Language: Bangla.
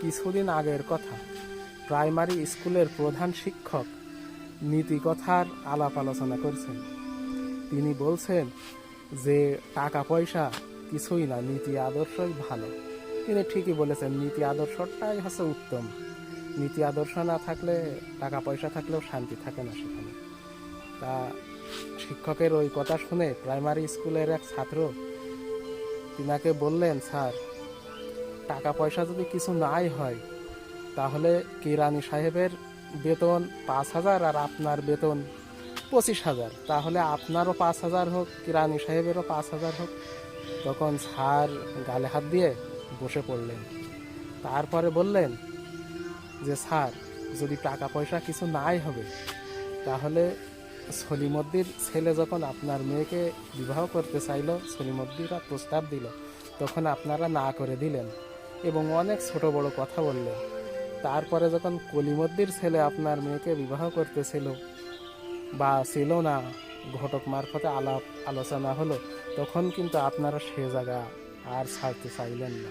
কিছুদিন আগের কথা। প্রাইমারি স্কুলের প্রধান শিক্ষক নীতিকথার আলাপ আলোচনা করছেন। তিনি বলছেন যে টাকা পয়সা কিছুই না, নীতি আদর্শই ভালো। তিনি ঠিকই বলেছেন, নীতি আদর্শটাই হচ্ছে উত্তম। নীতি আদর্শ না থাকলে টাকা পয়সা থাকলেও শান্তি থাকে না সেখানে। তা শিক্ষকের ওই কথা শুনে প্রাইমারি স্কুলের এক ছাত্র তিনাকে বললেন, স্যার টাকা পয়সা যদি কিছু নাই হয়, তাহলে কিরানি সাহেবের বেতন পাঁচ হাজার আর আপনার বেতন পঁচিশ হাজার? তাহলে আপনারও পাঁচ হাজার হোক কিরানি সাহেবেরও পাঁচ হাজার হোক। তখন স্যার গালে হাত দিয়ে বসে পড়লেন। তারপরে বললেন যে, স্যার, যদি টাকা পয়সা কিছু নাই হবে, তাহলে সলিমদ্দির ছেলে যখন আপনার মেয়েকে বিবাহ করতে চাইলো, সলিমদ্দিরা প্রস্তাব দিল। তখন আপনারা না করে দিলেন। এবং অনেক ছোট বড় কথা বললে। তারপরে যখন কলিমদ্দির ছেলে আপনার মেয়েকে বিবাহ করতেছিল বা ছিল না, ঘটক মারফতে আলাপ আলোচনা হলো, তখন কিন্তু আপনারা সে জায়গা আর ছাড়তে চাইলেন না।